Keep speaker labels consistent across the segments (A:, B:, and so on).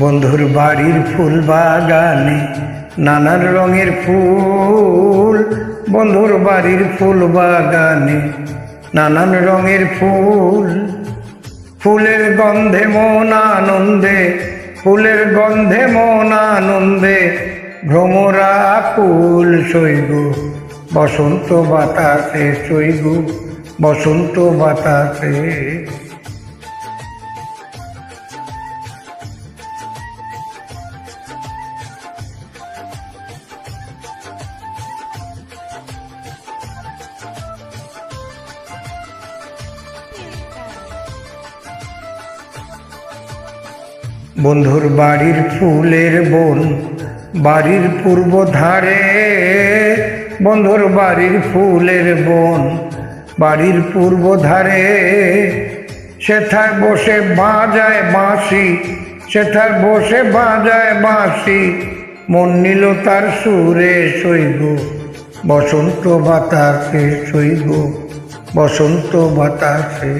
A: বন্ধুর বাড়ির ফুল বাগানে, নানান রঙের ফুল। বন্ধুর বাড়ির ফুল বাগানে, নানান রঙের ফুল। ফুলের গন্ধে মন আনন্দে, ফুলের গন্ধে মন আনন্দে, ভ্রমরা ফুল শৈব বসন্ত বাতাসে শৈব বসন্ত বাতাসে বন্ধুর বাড়ির ফুলের বন, বাড়ির পূর্ব ধারে। বন্ধুর বাড়ির ফুলের বন, বাড়ির পূর্ব ধারে। সেথায় বসে বাজায় বাঁশি, সেথায় বসে বাজায় বাঁশি। মন নিল তার সুরে শৈব বসন্ত বাতাসে শৈব বসন্ত বাতাসে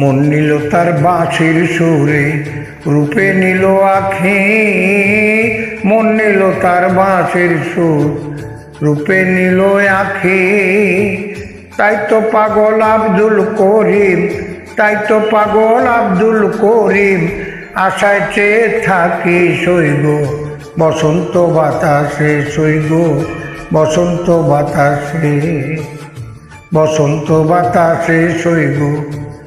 A: মন নিল তার বাঁশির সুরে, রূপে নিল আখি। মন নিল তার বাঁশির সুর, রূপে নিল আখি। তাই তো পাগল আব্দুল করিম, তাই তো পাগল আব্দুল করিম। আশায় চেয়ে থাকি সইব বসন্ত বাতাসে সইব বসন্ত বাতাসে বসন্ত বাতাসে শৈব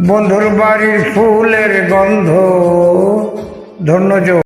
A: বন্ধুর বাড়ির ফুলের গন্ধ ধন্য